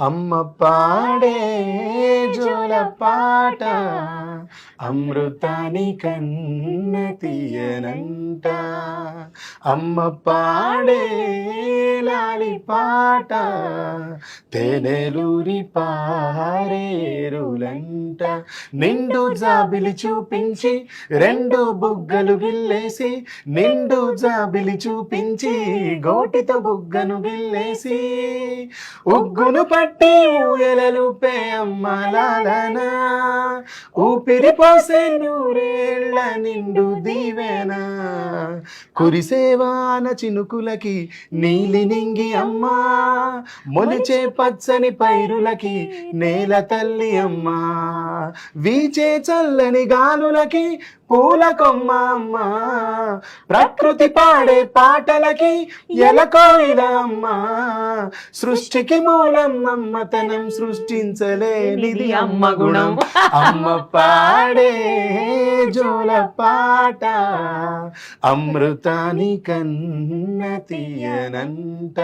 అమ్మ పాడే జోల పాట అమృతాని కన్న తీయనంట. అమ్మ పాడే గాలి పాట. తేనెలూరి పారేరులంట నిండు జాబిలి చూపించి రెండు బుగ్గలు గిల్లేసి నిండు జాబిలి చూపించి గోటితో బుగ్గను గిల్లేసి. ఉగ్గును పట్టి ఊయలలుపే అమ్మలాలనా ఊపిరి పోసే నూరేళ్ళ నిండు దీవె కురిసేవాన చినుకులకి నీలి నింగి అమ్మా మొలిచే పచ్చని పైరులకి నేల తల్లి అమ్మా వీచే చల్లని గాలులకి పూల కొమ్మ అమ్మ ప్రకృతి పాడే పాటలకి ఎలకోయిల అమ్మా. సృష్టికి మూలం అమ్మతనం సృష్టించలేనిది అమ్మ గుణం. అమ్మ పాడే జోల పాట. అమృతాని కన్న తీయనంట.